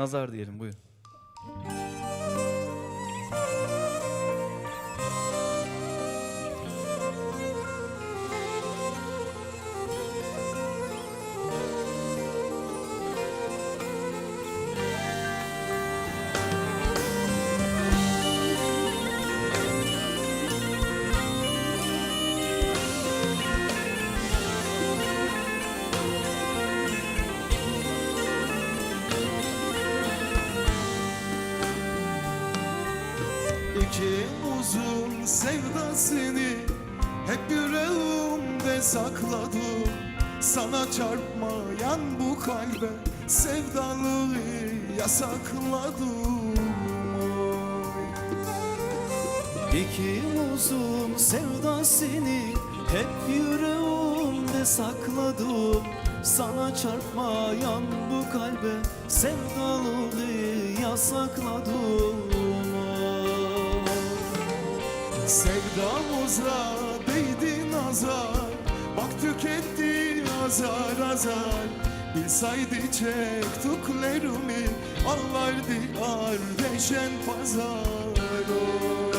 Nazar diyelim buyurun. Uzun sevdasını hep yüreğimde sakladım Sana çarpmayan bu kalbe sevdalığı yasakladım. İki uzun sevdasını hep yüreğimde sakladım Sana çarpmayan bu kalbe sevdalığı yasakladım Sevdamıza değdi nazar Bak tüketti azar azar. Bilsaydı çektiklerimi Ağlardı ardeşen pazar. Oy.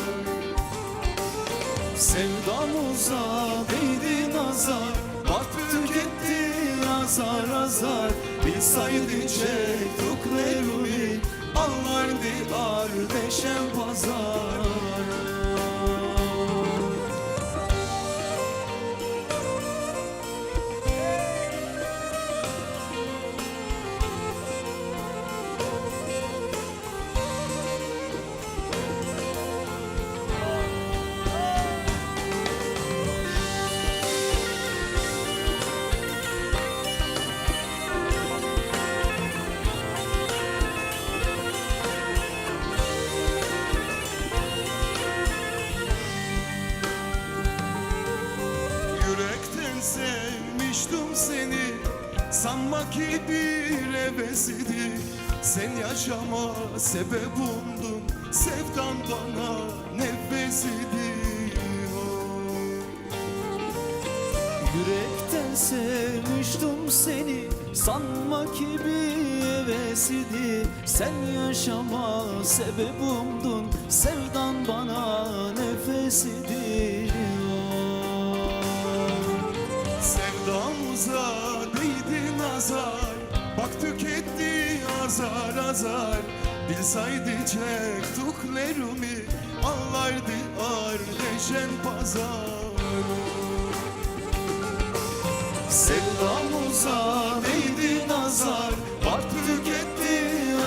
Sevdamıza değdi nazar Bak tüketti azar azar. Bilsaydı çektiklerimi Anlardı ardeşen pazar Sanma ki bir hevesidir Sen yaşama sebebimdin Sevdan bana nefesidir. Yürekten sevmiştim seni. Sanma ki bir hevesidir Sen yaşama sebebimdin Sevdan bana nefesidir. Sevdamıza tüketti azar azar. Bilsaydı çektiklerimi Ağlardı ardeşen pazar. Sevdamıza değdi nazar? Bak tüketti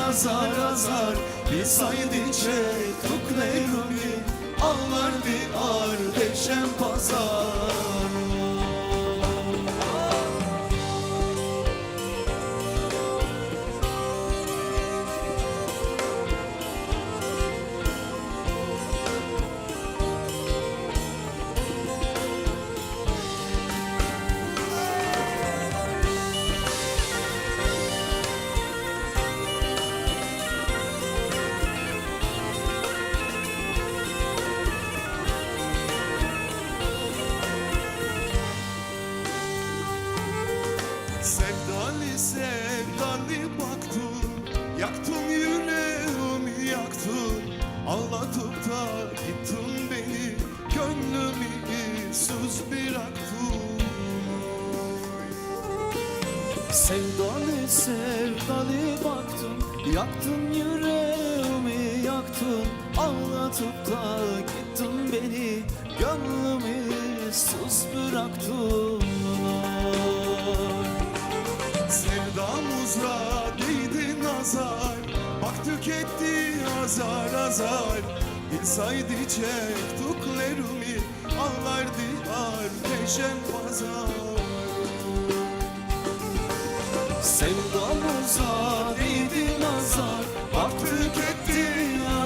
azar azar. Bir saydı çektiklerimi Ağlardı ardeşen pazar Sevdalı sevdalı baktın Yaktın yüreğimi yaktın Ağlatıp da gittin beni. Gönlümü sus bıraktın Sevdalı sevdalı baktın Yaktın yüreğimi yaktın Ağlatıp da gittin beni. Gönlümü sus bıraktın nazar Bak tüketti azar azar. Bilsaydı çektiklerimi Ağlardı ardeşen pazar. Sevdamıza değdi nazar Bak tüketti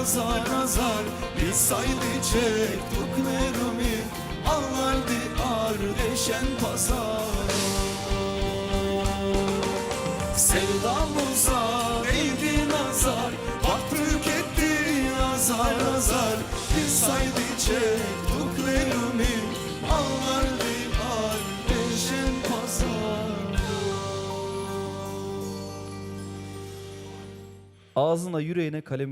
azar azar. Bir saydı çektiklerimi Ağlardı ardeşen pazar Sevdamıza değdi nazar? Bak tüketti azar azar Bir saydı çektiklerimi Ağlardı ardeşen pazar Ağzına, yüreğine, kalemine